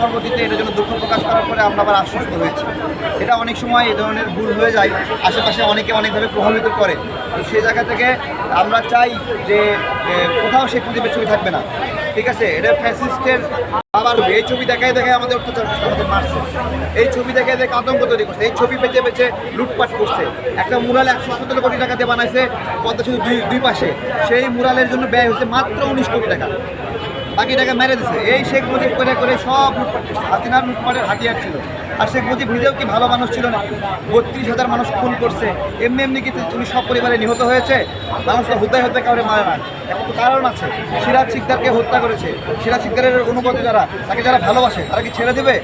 পরবর্তীতে এটার জন্য দুঃখ প্রকাশ করার পরে আমরা আবার আশ্বস্ত হয়েছি। এটা অনেক সময় এ ধরনের ভুল হয়ে যায়, আশেপাশে অনেকে অনেকভাবে প্রভাবিত করে। তো সেই জায়গা থেকে আমরা চাই যে কোথাও সেই প্রদীপের ছবি থাকবে না। ঠিক আছে? এটা ফ্যাসিস্টের আবার এই ছবি দেখায় দেখায় আমাদের অত্যাচার করছে, আমাদের মারছে। এই ছবি দেখায় দেখে আতঙ্ক তৈরি করছে, এই ছবি বেঁচে বেঁচে লুটপাট করছে। একটা মুরাল একশো সতেরো কোটি টাকা দিয়ে বানাইছে, পদ্মা সেতু দুই দুই পাশে। সেই মুরালের জন্য ব্যয় হচ্ছে মাত্র উনিশ কোটি টাকা। বাকি মেরে দিছে। এই শেখ মুজিব করে করে সব করছে। হাসিনার লুটপাটের হাতিয়ার ছিল। আর শেখ মুজিব নিজেও কি ভালো মানুষ ছিল না? বত্রিশ হাজার মানুষ খুন করছে। এমনি এমনি কি তুমি সব পরিবারে নিহত হয়েছে। মানুষ তো হত্যা হত্যা কাউরে মারে না কারণ আছে, সিরাজ সিকদারকে হত্যা করেছে। সিরাজ সিকদারের অনুগত যারা, তাকে যারা ভালোবাসে, তারা কি ছেড়ে দেবে?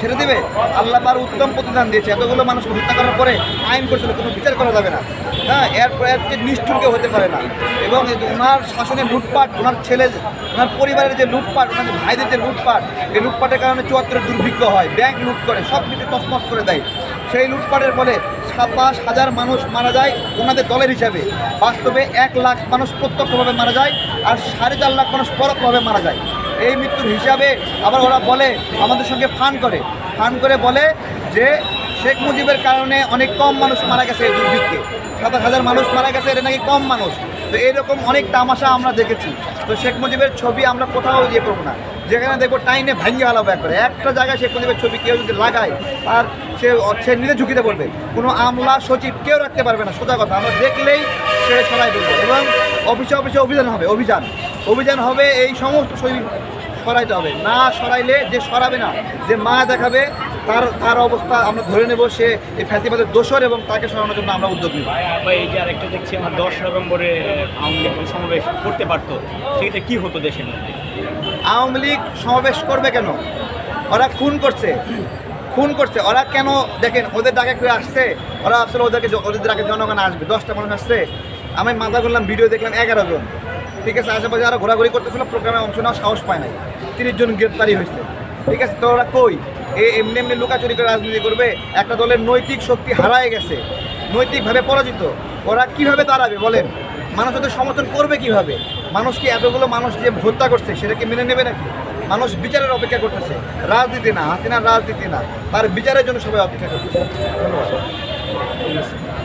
ছেড়ে দেবে? আল্লাহ তার উত্তম প্রতিদান দিয়েছে। এতগুলো মানুষকে হত্যা করার পরে আইন করেছিল, কোনো বিচার করা যাবে না। হ্যাঁ এর চেয়ে নিষ্ঠুর হতে পারে না। এবং ওনার শাসনের লুটপাট ওনার ছেলে ওনার পরিবারের যে লুটপাট ওনার ভাইদের যে লুটপাট, এই লুটপাটের কারণে চুয়াত্তরের দুর্ভিক্ষ হয়, ব্যাংক লুট করে, সব কিছু তসমস করে দেয়। সেই লুটপাটের ফলে সাতাশ হাজার মানুষ মারা যায় ওনাদের দলের হিসাবে। বাস্তবে এক লাখ মানুষ প্রত্যক্ষভাবে মারা যায় আর সাড়ে চার লাখ মানুষ পরোক্ষভাবে মারা যায়। এই মৃত্যুর হিসাবে আবার ওরা বলে, আমাদের সঙ্গে ফান করে। ফান করে বলে যে, শেখ মুজিবের কারণে অনেক কম মানুষ মারা গেছে এই দুর্ভিক্ষে। সাতাশ হাজার মানুষ মারা গেছে, এটা নাকি কম মানুষ? তো এইরকম অনেক তামাশা আমরা দেখেছি। তো শেখ মুজিবের ছবি আমরা কোথাও ইয়ে করব না। যেখানে দেখব টাইনে ভাঙিয়ে হালাবো একবারে একটা জায়গায় শেখ মুজিবের ছবি কেউ যদি লাগায়, আর সে সে নিজে ঝুঁকিতে পড়বে। কোনো আমলা সচিব কেউ রাখতে পারবে না, সোজা কথা। আমরা দেখলেই সে সরাই দেবো এবং অফিসে অফিসে অভিযান হবে, অভিযান। অভিযান হবে, এই সমস্ত ছবি সরাইতে হবে। না সরাইলে যে সরাবে না, যে মা দেখাবে তার তার অবস্থা আমরা ধরে নেব সে এই ফ্যাসিবাদের দোষর এবং তাকে সরানোর জন্য আমরা উদ্যোগ নিব। বা এই যে আরেকটা দেখছি আমার দশ নভেম্বরে আওয়ামী লীগ সমাবেশ করতে পারতো সেটা কি হতো দেশের মধ্যে? আওয়ামী লীগ সমাবেশ করবে কেন? ওরা খুন করছে। খুন করছে। ওরা কেন দেখেন ওদের ডাকে কেউ আসছে? ওরা আসলে ওদেরকে ওদের ডাকে জনগণ আসবে। দশটা মানুষ আসছে। আমি মাথা করলাম ভিডিও দেখলাম এগারো জন। ঠিক আছে আশেপাশে যারা ঘোরাঘুরি করতেছিল প্রোগ্রামে অংশ নেওয়ার সাহস পায় নাই। তিরিশ জন গ্রেপ্তারি হয়েছে। ঠিক আছে তো ওরা কই? এ এমনি এমনি লুকাচুরি করে রাজনীতি করবে, একটা দলের নৈতিক শক্তি হারায় গেছে, নৈতিকভাবে পরাজিত, ওরা কীভাবে দাঁড়াবে বলেন? মানুষ ওদের সমর্থন করবে কীভাবে? মানুষ কি এতগুলো মানুষ যে হত্যা করছে সেটাকে মেনে নেবে নাকি? মানুষ বিচারের অপেক্ষা করতেছে, রাজনীতি না, হাসিনার রাজনীতি না, তার বিচারের জন্য সবাই অপেক্ষা করতেছে। ধন্যবাদ।